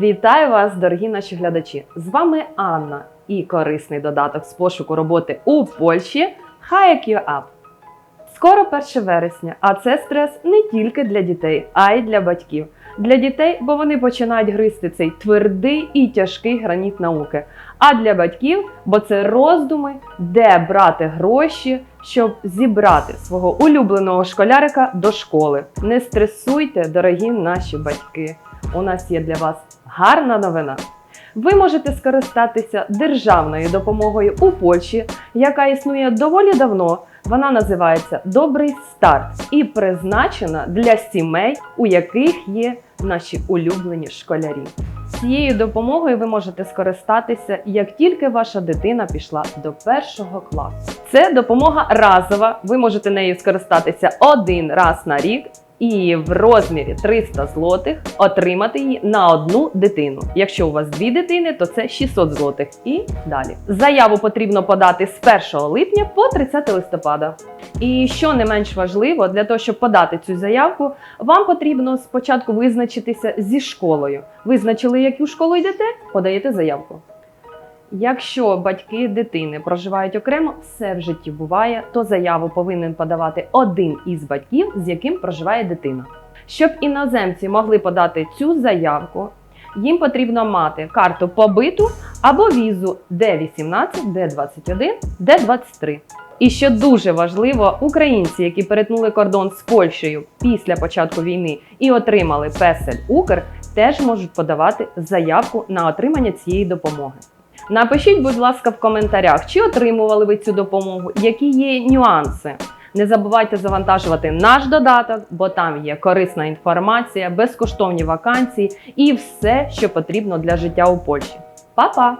Вітаю вас, дорогі наші глядачі! З вами Анна і корисний додаток з пошуку роботи у Польщі Up. Скоро 1 вересня, а це стрес не тільки для дітей, а й для батьків. Для дітей, бо вони починають гризти цей твердий і тяжкий граніт науки. А для батьків, бо це роздуми, де брати гроші, щоб зібрати свого улюбленого школярика до школи. Не стресуйте, дорогі наші батьки. У нас є для вас гарна новина. Ви можете скористатися державною допомогою у Польщі, яка існує доволі давно. Вона називається Добрий старт і призначена для сімей, у яких є наші улюблені школярі. Цією допомогою ви можете скористатися, як тільки ваша дитина пішла до першого класу. Це допомога разова. Ви можете нею скористатися один раз на рік і в розмірі 300 злотих отримати її на одну дитину. Якщо у вас дві дитини, то це 600 злотих і далі. Заяву потрібно подати з 1 липня по 30 листопада. І що не менш важливо, для того, щоб подати цю заявку, вам потрібно спочатку визначитися зі школою. Визначили, яку школу йдете, подаєте заявку. Якщо батьки дитини проживають окремо, все в житті буває, то заяву повинен подавати один із батьків, з яким проживає дитина. Щоб іноземці могли подати цю заявку, їм потрібно мати карту побиту або візу Д18, Д21, Д23. І що дуже важливо, українці, які перетнули кордон з Польщею після початку війни і отримали песель Укр, теж можуть подавати заявку на отримання цієї допомоги. Напишіть, будь ласка, в коментарях, чи отримували ви цю допомогу, які є нюанси. Не забувайте завантажувати наш додаток, бо там є корисна інформація, безкоштовні вакансії і все, що потрібно для життя у Польщі. Па-па!